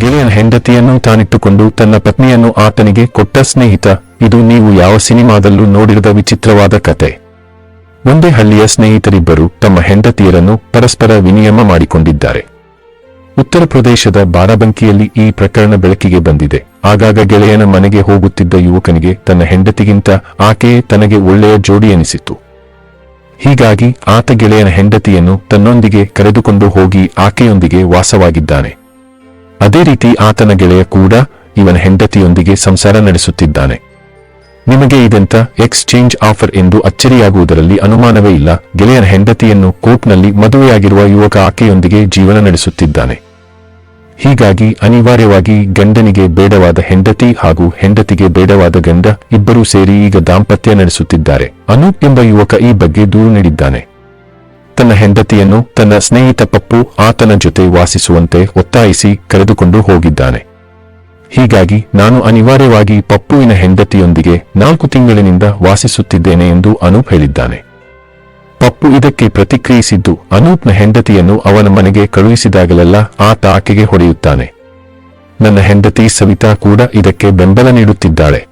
ಗೆಳೆಯನ ಹೆಂಡತಿಯನ್ನು ತಾನಿಟ್ಟುಕೊಂಡು ತನ್ನ ಪತ್ನಿಯನ್ನು ಆತನಿಗೆ ಕೊಟ್ಟ ಸ್ನೇಹಿತ, ಇದು ನೀವು ಯಾವ ಸಿನಿಮಾದಲ್ಲೂ ನೋಡಿರದ ವಿಚಿತ್ರವಾದ ಕತೆ. ಒಂದೇ ಹಳ್ಳಿಯ ಸ್ನೇಹಿತರಿಬ್ಬರು ತಮ್ಮ ಹೆಂಡತಿಯರನ್ನು ಪರಸ್ಪರ ವಿನಿಯಮ ಮಾಡಿಕೊಂಡಿದ್ದಾರೆ. ಉತ್ತರ ಪ್ರದೇಶದ ಬಾರಾಬಂಕಿಯಲ್ಲಿ ಈ ಪ್ರಕರಣ ಬೆಳಕಿಗೆ ಬಂದಿದೆ. ಆಗಾಗ ಗೆಳೆಯನ ಮನೆಗೆ ಹೋಗುತ್ತಿದ್ದ ಯುವಕನಿಗೆ ತನ್ನ ಹೆಂಡತಿಗಿಂತ ಆಕೆಯೇ ತನಗೆ ಒಳ್ಳೆಯ ಜೋಡಿ ಎನಿಸಿತು ಹೀಗಾಗಿ ಆತ ಗೆಳೆಯನ ಹೆಂಡತಿಯನ್ನು ತನ್ನೊಂದಿಗೆ ಕರೆದುಕೊಂಡು ಹೋಗಿ ಆಕೆಯೊಂದಿಗೆ ವಾಸವಾಗಿದ್ದಾನೆ. ಅದೇ ರೀತಿ ಆತನ ಗೆಳೆಯ ಕೂಡ ಇವನ ಹೆಂಡತಿಯೊಂದಿಗೆ ಸಂಸಾರ ನಡೆಸುತ್ತಿದ್ದಾನೆ. ನಿಮಗೆ ಇದೆಂತ ಎಕ್ಸ್ಚೇಂಜ್ ಆಫರ್ ಎಂದು ಅಚ್ಚರಿಯಾಗುವುದರಲ್ಲಿ ಅನುಮಾನವೇ ಇಲ್ಲ. ಗೆಳೆಯನ ಹೆಂಡತಿಯನ್ನು ಕೋರ್ಟ್ನಲ್ಲಿ ಮದುವೆಯಾಗಿರುವ ಯುವಕ ಆಕೆಯೊಂದಿಗೆ ಜೀವನ ನಡೆಸುತ್ತಿದ್ದಾನೆ. ಹೀಗಾಗಿ ಅನಿವಾರ್ಯವಾಗಿ ಗಂಡನಿಗೆ ಬೇಡವಾದ ಹೆಂಡತಿ ಹಾಗೂ ಹೆಂಡತಿಗೆ ಬೇಡವಾದ ಗಂಡ ಇಬ್ಬರೂ ಸೇರಿ ಈಗ ದಾಂಪತ್ಯ ನಡೆಸುತ್ತಿದ್ದಾರೆ. ಅನೂಪ್ ಎಂಬ ಯುವಕ ಈ ಬಗ್ಗೆ ದೂರು ನೀಡಿದ್ದಾನೆ. ತನ್ನ ಹೆಂಡತಿಯನ್ನು, ತನ್ನ ಸ್ನೇಹಿತ ಪಪ್ಪು ಆತನ ಜೊತೆ ವಾಸಿಸುವಂತೆ ಒತ್ತಾಯಿಸಿ ಕರೆದುಕೊಂಡು ಹೋಗಿದ್ದಾನೆ. ಹೀಗಾಗಿ ನಾನು ಅನಿವಾರ್ಯವಾಗಿ ಪಪ್ಪುವಿನ ಹೆಂಡತಿಯೊಂದಿಗೆ ನಾಲ್ಕು ತಿಂಗಳಿನಿಂದ ವಾಸಿಸುತ್ತಿದ್ದೇನೆ ಎಂದು ಅನೂಪ್ ಹೇಳಿದ್ದಾನೆ. ಪಪ್ಪು ಇದಕ್ಕೆ ಪ್ರತಿಕ್ರಿಯಿಸಿದ್ದು, ಅನೂಪ್ನ ಹೆಂಡತಿಯನ್ನು ಅವನ ಮನೆಗೆ ಕಳುಹಿಸಿದಾಗಲೆಲ್ಲ ಆತ ಆಕೆಗೆ ಹೊಡೆಯುತ್ತಾನೆ. ನನ್ನ ಹೆಂಡತಿ ಸವಿತಾ ಕೂಡ ಇದಕ್ಕೆ ಬೆಂಬಲ ನೀಡುತ್ತಿದ್ದಾಳೆ.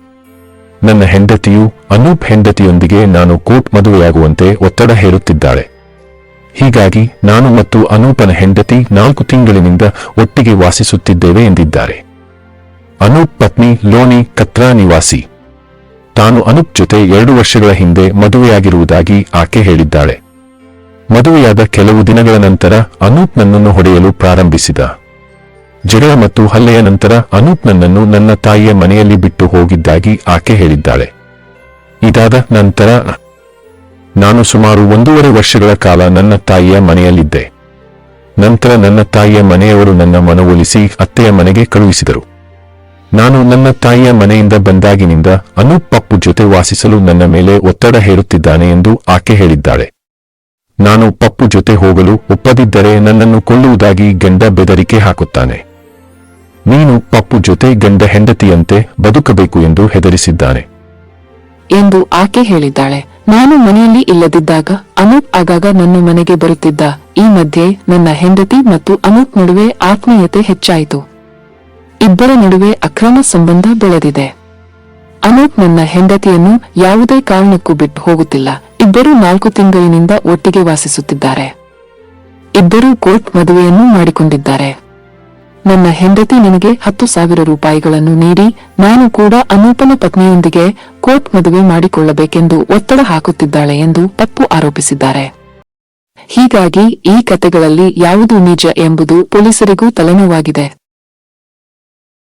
ನನ್ನ ಹೆಂಡತಿಯು ಅನೂಪ್ ಹೆಂಡತಿಯೊಂದಿಗೆ ನಾನು ಕೋಟ್ ಮದುವೆಯಾಗುವಂತೆ ಒತ್ತಡ ಹೇರುತ್ತಿದ್ದಾಳೆ. ಹೀಗಾಗಿ ನಾನು ಮತ್ತು ಅನೂಪನ ಹೆಂಡತಿ ನಾಲ್ಕು ತಿಂಗಳಿನಿಂದ ಒಟ್ಟಿಗೆ ವಾಸಿಸುತ್ತಿದ್ದೇವೆ ಎಂದಿದ್ದಾರೆ. ಅನೂಪ್ ಪತ್ನಿ ಲೋನಿ ಕತ್ರಾ ನಿವಾಸಿ. ತಾನು ಅನೂಪ್ ಜೊತೆ ಎರಡು ವರ್ಷಗಳ ಹಿಂದೆ ಮದುವೆಯಾಗಿರುವುದಾಗಿ ಆಕೆ ಹೇಳಿದ್ದಾಳೆ. ಮದುವೆಯಾದ ಕೆಲವು ದಿನಗಳ ನಂತರ ಅನೂಪ್ ನನ್ನನ್ನು ಹೊಡೆಯಲು ಪ್ರಾರಂಭಿಸಿದ. ಜಗಳ ಮತ್ತು ಹಲ್ಲೆಯ ನಂತರ ಅನೂಪ್ ನನ್ನನ್ನು ನನ್ನ ತಾಯಿಯ ಮನೆಯಲ್ಲಿ ಬಿಟ್ಟು ಹೋಗಿದ್ದಾಗಿ ಆಕೆ ಹೇಳಿದ್ದಾಳೆ. ಇದಾದ ನಂತರ ನಾನು ಸುಮಾರು ಒಂದೂವರೆ ವರ್ಷಗಳ ಕಾಲ ನನ್ನ ತಾಯಿಯ ಮನೆಯಲ್ಲಿದ್ದೆ. ನಂತರ ನನ್ನ ತಾಯಿಯ ಮನೆಯವರು ನನ್ನ ಮನವೊಲಿಸಿ ಅತ್ತೆಯ ಮನೆಗೆ ಕಳುಹಿಸಿದರು. ನಾನು ನನ್ನ ತಾಯಿಯ ಮನೆಯಿಂದ ಬಂದಾಗಿನಿಂದ ಅನೂಪ್ ಪಪ್ಪು ಜೊತೆ ವಾಸಿಸಲು ನನ್ನ ಮೇಲೆ ಒತ್ತಡ ಹೇರುತ್ತಿದ್ದಾನೆ ಎಂದು ಆಕೆ ಹೇಳಿದ್ದಾಳೆ. ನಾನು ಪಪ್ಪು ಜೊತೆ ಹೋಗಲು ಒಪ್ಪದಿದ್ದರೆ ನನ್ನನ್ನು ಕೊಲ್ಲುವುದಾಗಿ ಗಂಡ ಬೆದರಿಕೆ ಹಾಕುತ್ತಾನೆ. ನೀನು ಪಪ್ಪು ಜೊತೆ ಗಂಡ ಹೆಂಡತಿಯಂತೆ ಬದುಕಬೇಕು ಎಂದು ಹೆದರಿಸಿದ್ದಾನೆ. ಎಂದು ಆಕೆ ಹೇಳಿದ್ದಾಳೆ. ನಾನು ಮನೆಯಲ್ಲಿ ಇಲ್ಲದಿದ್ದಾಗ ಅನೂಪ್ ಆಗಾಗ ನನ್ನ ಮನೆಗೆ ಬರುತ್ತಿದ್ದ. ಈ ಮಧ್ಯೆ ನನ್ನ ಹೆಂಡತಿ ಮತ್ತು ಅನೂಪ್ ನಡುವೆ ಆತ್ಮೀಯತೆ ಹೆಚ್ಚಾಯಿತು. ಇಬ್ಬರ ನಡುವೆ ಅಕ್ರಮ ಸಂಬಂಧ ಬೆಳೆದಿದೆ. ಅನೂಪ್ ನನ್ನ ಹೆಂಡತಿಯನ್ನು ಯಾವುದೇ ಕಾರಣಕ್ಕೂ ಬಿಟ್ಟು ಹೋಗುತ್ತಿಲ್ಲ. ಇಬ್ಬರೂ ನಾಲ್ಕು ತಿಂಗಳಿನಿಂದ ಒಟ್ಟಿಗೆ ವಾಸಿಸುತ್ತಿದ್ದಾರೆ. ಇಬ್ಬರೂ ಕೋರ್ಟ್ ಮದುವೆಯನ್ನು ಮಾಡಿಕೊಂಡಿದ್ದಾರೆ. ನನ್ನ ಹೆಂಡತಿ ನನಗೆ ಹತ್ತು ಸಾವಿರ ರೂಪಾಯಿಗಳನ್ನು ನೀಡಿ, ನಾನು ಕೂಡ ಅನೂಪನ ಪತ್ನಿಯೊಂದಿಗೆ ಕೋರ್ಟ್ ಮದುವೆ ಮಾಡಿಕೊಳ್ಳಬೇಕೆಂದು ಒತ್ತಡ ಹಾಕುತ್ತಿದ್ದಾಳೆ ಎಂದು ತಪ್ಪು ಆರೋಪಿಸಿದ್ದಾರೆ. ಹೀಗಾಗಿ ಈ ಕತೆಗಳಲ್ಲಿ ಯಾವುದು ನಿಜ ಎಂಬುದು ಪೊಲೀಸರಿಗೂ ತಲೆನೋವಾಗಿದೆ.